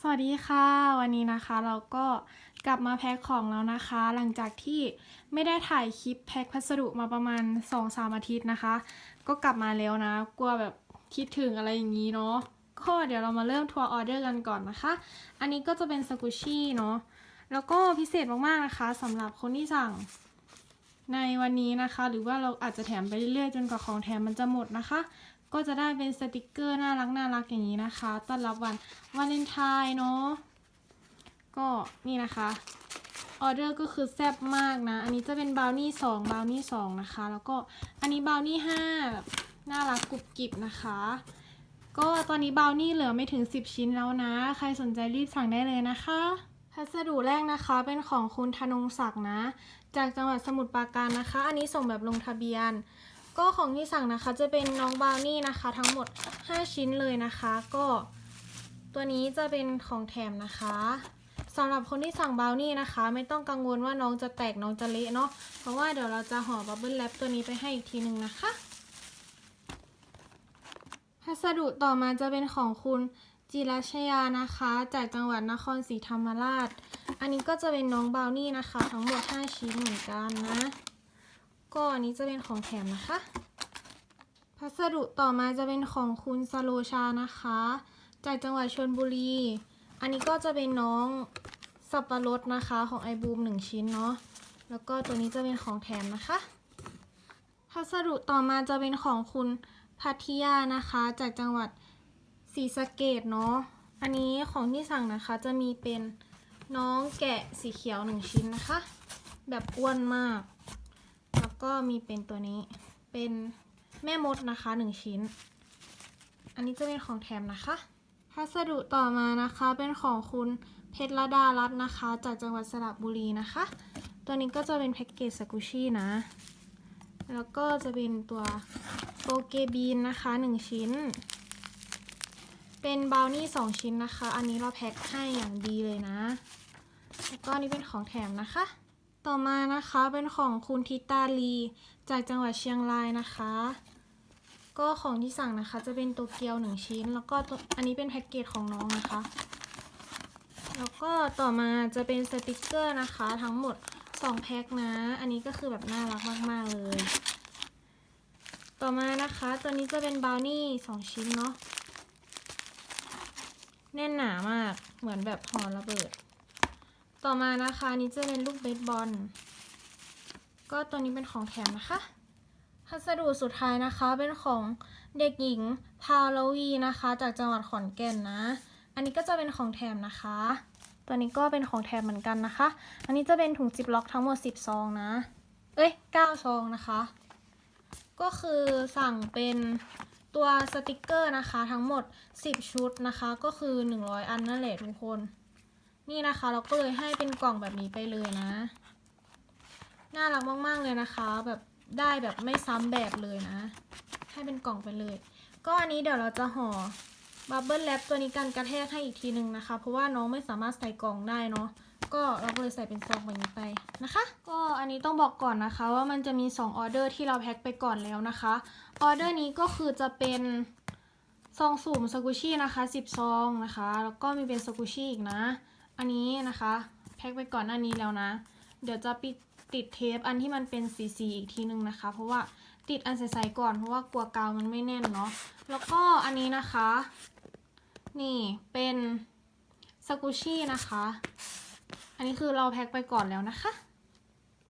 สวัสดีค่ะ วันนี้นะคะเราก็กลับมาแพ็คของแล้วนะคะ หลังจากที่ไม่ได้ถ่ายคลิปแพ็คพัสดุมาประมาณ 2-3 อาทิตย์นะคะ ก็กลับมาแล้วนะ กลัวแบบคิดถึงอะไรอย่างนี้เนาะก็เดี๋ยวเรามาเริ่มทัวร์ออเดอร์กันก่อนนะคะ อันนี้ก็จะเป็นสกุชี่เนาะแล้วก็พิเศษมากๆนะคะสำหรับคนที่สั่งในวันนี้นะคะ หรือว่าเราอาจจะแถมไปเรื่อยๆจนกว่าของแถมมันจะหมดนะคะ ก็จะได้เป็นสติกเกอร์น่ารักน่ารักอย่างนี้นะคะ ต้อนรับวันวาเลนไทน์เนาะ ก็นี่นะคะ ออเดอร์ก็คือแซ่บมากนะ อันนี้จะเป็นบาวนี่สองบาวนี่สองนะคะ แล้วก็อันนี้บาวนี่ห้าแบบน่ารักกรุบกริบนะคะ ก็ตอนนี้บาวนี่เหลือไม่ถึง 10 ชิ้นแล้วนะ ใครสนใจรีบสั่งได้เลยนะคะพัสดุแรกนะคะเป็นของคุณธนงศักดิ์นะ จากจังหวัดสมุทรปราการนะคะ อันนี้ส่งแบบลงทะเบียน ก็ของที่สั่งนะคะจะเป็นน้องบาวนี่นะคะ ทั้งหมด 5 ชิ้นเลยนะคะ ก็ตัวนี้จะเป็นของแถมนะคะสำหรับคนที่สั่งบาวนี่นะคะ ไม่ต้องกังวลว่าน้องจะแตกน้องจะเละเนาะเพราะว่าเดี๋ยวเราจะห่อบับเบิ้ลแรปตัวนี้ไปให้อีกทีหนึ่งนะคะพัสดุต่อมาจะเป็นของคุณจิรชยานะคะ จากจังหวัดนครศรีธรรมราช อันนี้ก็จะเป็นน้องบาวนี่นะคะ ทั้งหมด 5 ชิ้นเหมือนกันนะ ก็อันนี้จะเป็นของแถมนะคะ พัสดุต่อมาจะเป็นของคุณสโลชานะคะ จากจังหวัดชลบุรี อันนี้ก็จะเป็นน้องสับปะรดนะคะของไอบูมหนึ่งชิ้นเนาะ แล้วก็ตัวนี้จะเป็นของแถมนะคะ พัสดุต่อมาจะเป็นของคุณพัทยานะคะ จากจังหวัดศรีสะเกดเนาะ อันนี้ของที่สั่งนะคะจะมีเป็นน้องแกะสีเขียวหนึ่งชิ้นนะคะ แบบอ้วนมาก ก็มีเป็นตัวนี้เป็นแม่มดนะคะหนึ่งชิ้น อันนี้จะเป็นของแถมนะคะ พัสดุต่อมานะคะเป็นของคุณเพชรดารัตน์นะคะ จากจังหวัดสระบุรีนะคะ ตัวนี้ก็จะเป็นแพ็กเกจสกุชี่นะ แล้วก็จะเป็นตัวโปเกบีนนะคะหนึ่งชิ้น เป็นบราวนี่สองชิ้นนะคะ อันนี้เราแพ็คให้อย่างดีเลยนะ แล้วก็นนี้เป็นของแถมนะคะ ต่อมานะคะเป็นของคุณทิตาลี จากจังหวัดเชียงรายนะคะ ก็ของที่สั่งนะคะจะเป็นตัวเกียวหนึ่งชิ้น แล้วก็อันนี้เป็นแพ็กเกจของน้องนะคะ แล้วก็ต่อมาจะเป็นสติกเกอร์นะคะ ทั้งหมด2แพ็คนะ อันนี้ก็คือแบบน่ารักมาก ๆ เลย ต่อมานะคะตัวนี้จะเป็นบราวนี่2ชิ้นเนาะแน่นหนามากเหมือนแบบห่อระเบิด ต่อมานะคะนี้จะเป็นลูกเบสบอล ก็ตัวนี้เป็นของแถมนะคะพัสดุสุดท้ายนะคะเป็นของเด็กหญิงพาวลวีนะคะ จากจังหวัดขอนแก่นนะ อันนี้ก็จะเป็นของแถมนะคะ ตัวนี้ก็เป็นของแถมเหมือนกันนะคะ อันนี้จะเป็นถุงจิบล็อกทั้งหมด 10 ซองนะ เอ้ย 9 ซองนะคะ ก็คือสั่งเป็นตัวสติกเกอร์นะคะทั้งหมด 10 ชุดนะคะ ก็คือ 100 อันนั่นแหละทุกคน นี่นะคะ เราก็เลยให้เป็นกล่องแบบนี้ไปเลยนะ น่ารักมากๆเลยนะคะ แบบได้แบบไม่ซ้ำแบบเลยนะ ให้เป็นกล่องไปเลย ก็อันนี้เดี๋ยวเราจะห่อบับเบิลแรปตัวนี้กันกระแทกให้อีกทีนึงนะคะ เพราะว่าน้องไม่สามารถใส่กล่องได้เนาะก็เราก็เลยใส่เป็นซองแบบนี้ไปนะคะ ก็อันนี้ต้องบอกก่อนนะคะ ว่ามันจะมี2ออเดอร์ที่เราแพ็คไปก่อนแล้วนะคะออเดอร์นี้ก็คือจะเป็นซองสุ่มสกุชี่นะคะ10ซองนะคะ แล้วก็มีเป็นสกุชี่อีกนะ อันนี้นะคะแพ็คไปก่อนหน้านี้แล้วนะ เดี๋ยวจะปิดติดเทปอันที่มันเป็นสีสีอีกทีนึงนะคะ เพราะว่าติดอันใสๆก่อนเพราะว่ากลัวกาวมันไม่แน่นเนาะแล้วก็อันนี้นะคะ นี่เป็นสกูชี่นะคะ อันนี้คือเราแพ็คไปก่อนแล้วนะคะ